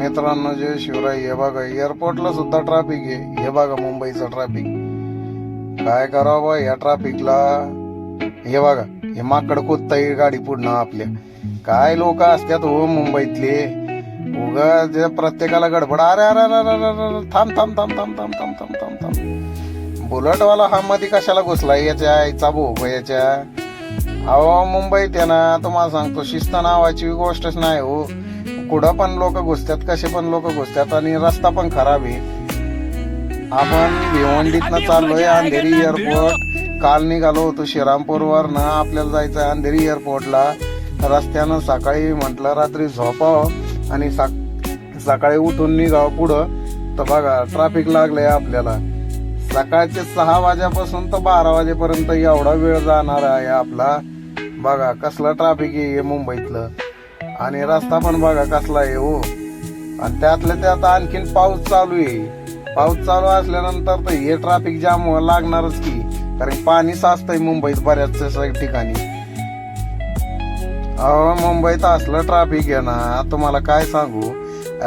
मित्रांनो जे शिवराय. हे बघा एअरपोर्टला सुद्धा ट्रॅफिक आहे. हे बघा मुंबईचं ट्रॅफिक काय करावं बा या ट्रॅफिकला हे बघा हे माकड कोत्ताही गाडी पुढनं आपल्या. काय लोक असतात हो मुंबईतले? उगा जे प्रत्येकाला गडबड. अरे अरे अरे अरे अरे थांब थांब थांब थांब थांब थांब थांब थांब थांब. बुलटवाला हा मध्ये कशाला घुसला? याच्या आईचा भोग याच्या? अहो मुंबईत आहे ना तुम्हाला सांगतो शिस्त नावाची गोष्टच नाही हो. कुठं पण लोक घुसतात कसे पण लोक घुसतात आणि रस्ता पण खराब आहे. आपण भिवंडीतनं चाललोय अंधेरी एअरपोर्ट काल निघालो होतो श्रीरामपूरवर ना आपल्याला जायचं आहे अंधेरी एअरपोर्टला रस्त्यानं सकाळी म्हटलं रात्री झोपावं आणि सक- सकाळी उठून निघावं पुढं. तर बघा ट्रॅफिक लागलंय आपल्याला. सकाळचे सहा वाजेपासून तर बारा वाजेपर्यंत एवढा वेळ जाणार आहे आपला. बघा कसलं ट्रॅफिक आहे मुंबईतलं. आणि रस्ता पण बघा कसला आहे हो. आणि त्यातल्या त्यात आणखीन पाऊस चालू आहे. पाऊस चालू असल्यानंतर तर हे ट्रॅफिक जाम लागणारच की. कारण पाणी साचतंय मुंबईत बऱ्याच ठिकाणी. अहो मुंबईत असलं ट्रॅफिक आहे ना तुम्हाला काय सांगू?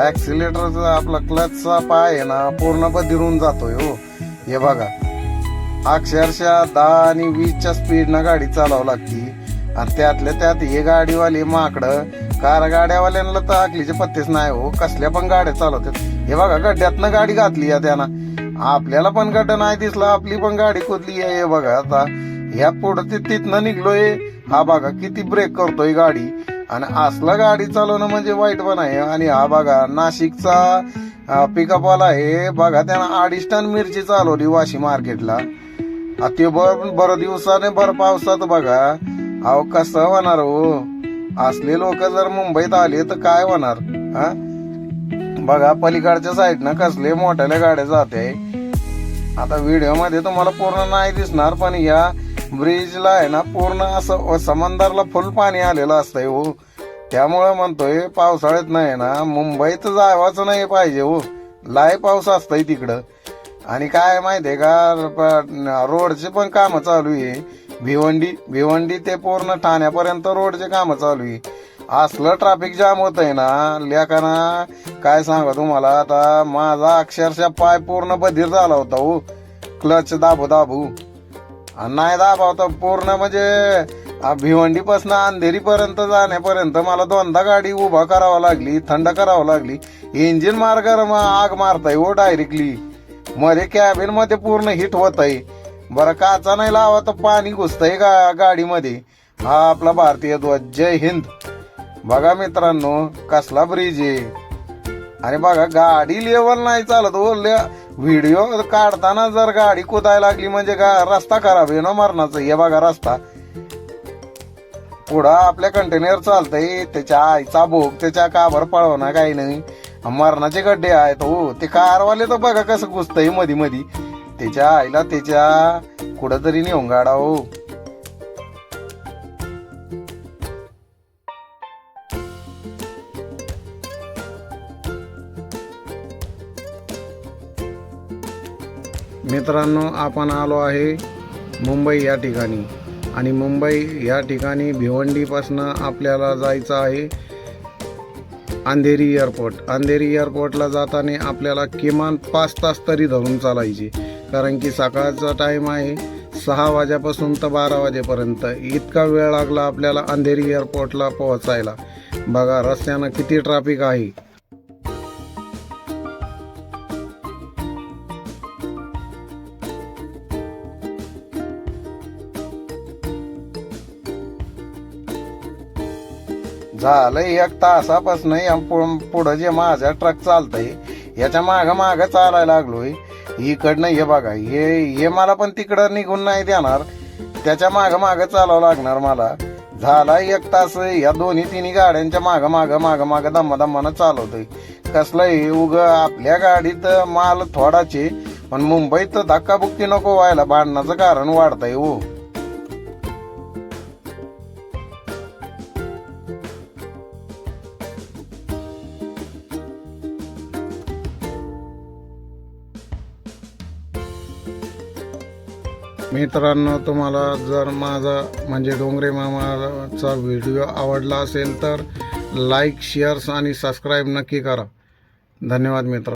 ऍक्सिलेटरचा आपला क्लचचा पाय आहे ना पूर्ण बदिरून जातोय हो. हे बघा. अक्षरशः दहा आणि वीसच्या स्पीडनं गाडी चालावं लागती. आणि त्यातल्या त्यात हे गाडीवाले माकडं कार गाड्यावाल्यांना तर अकलीचे पत्तेच नाही हो. कसल्या पण गाड्या चालवतात. हे बघा गड्ड्यातनं गाडी घातली या त्यानं. आपल्याला पण गड्डा नाही दिसला आपली पण गाडी खोदली आहे. हे बघा आता ह्या पुढं ते तिथनं निघलोय. हा बघा किती ब्रेक करतोय गाडी. आणि असला गाडी चालवणं म्हणजे वाईट पण आहे. आणि हा बघा नाशिकचा पिकअप वाला आहे. बघा त्यानं अडीच टन मिरची चालवली वाशी मार्केटला ते बर बरं दिवसाने भर पावसात बघा. अहो कसं होणार हो? असले लोक जर मुंबईत आले तर काय होणार हा? बघा पलीकडच्या साईडनं कसले मोठ्याल्या गाड्या जाते. आता व्हिडिओमध्ये तुम्हाला पूर्ण नाही दिसणार पण या ब्रिजला आहे ना पूर्ण असं समंदरला फुल पाणी आलेलं असतंय हो. त्यामुळं म्हणतोय पावसाळ्यात नाही ना मुंबईत जावाचं नाही पाहिजे हो. लाय पाऊस असतंय तिकडं. आणि काय माहितीये का रोडचे पण कामं चालू आहे. भिवंडी भिवंडी ते पूर्ण ठाण्यापर्यंत रोडचे कामं चालू आहे. असलं ट्रॅफिक जाम होत आहे ना लेखाना काय सांगा तुम्हाला आता माझा अक्षरशः पाय पूर्ण बधीर झाला होता हो. क्लच दाबू दाबू. आणि नाही दाबावता पूर्ण म्हणजे भिवंडीपासून अंधेरीपर्यंत जाण्यापर्यंत मला दोनदा गाडी उभा करावं लागली थंड करावं लागली. इंजिन मार्गावर आग मारताय हो डायरेक्टली. मध्ये कॅबिनमध्ये पूर्ण हिट होत आहे बरं काचा नाही लावा तर पाणी घुसतंय का गाडीमध्ये. हा आपला भारतीय ध्वज. जय हिंद. बघा मित्रांनो कसला ब्रिज आहे. आणि बघा गाडी लेवल नाही चालत हो. बोलले व्हिडिओ काढताना जर गाडी कुदायला लागली म्हणजे का रस्ता खराब आहे ना मरणाचं? हे बघा रस्ता. पुढं आपल्या कंटेनर चालतंय. त्याच्या आईचा भोग त्याच्या काबर पळवणार काही नाही. मरणाचे गड्डे आहेत हो. ते कारवाले तर बघा कसं घुसतंय मधी मधी. त्याच्या आईला त्याच्या कुठंतरी नेऊन गाडा हो मित्रांनो आपण आलो आहे मुंबई या ठिकाणी. आणि मुंबई या ठिकाणी भिवंडीपासनं आपल्याला जायचं आहे अंधेरी एअरपोर्ट अंधेरी एअरपोर्टला जाताना आपल्याला किमान पाच तास तरी धरून चालायचे. कारण की सकाळचा टाईम आहे. सहा वाजेपासून तर बारा वाजेपर्यंत. इतका वेळ लागला आपल्याला अंधेरी एअरपोर्टला पोहोचायला. बघा रस्त्यानं किती ट्रॅफिक आहे. झालं एक तासापासून या पु- पुढं जे माझा ट्रक चालतंय याच्या मागं मागं चालायला लागलोय. इकडनं हे बघा हे हे मला पण तिकडं निघून नाही देणार. त्याच्या माग माग चालावं लागणार मला. झाला एक तास या दोन्ही तिन्ही गाड्यांच्या माग माग माग माग दम्मा चालवतोय. कसलं हे उग आपल्या गाडीत माल थोडाचे पण मुंबईत धक्काबुक्की नको व्हायला भांडणाचं कारण वाढतंय हो. मित्रांनो तुम्हाला जर माझा म्हणजे डोंगरे मामाचा व्हिडिओ आवडला असेल तर लाईक शेअर्स आणि सबस्क्राईब नक्की करा. धन्यवाद मित्र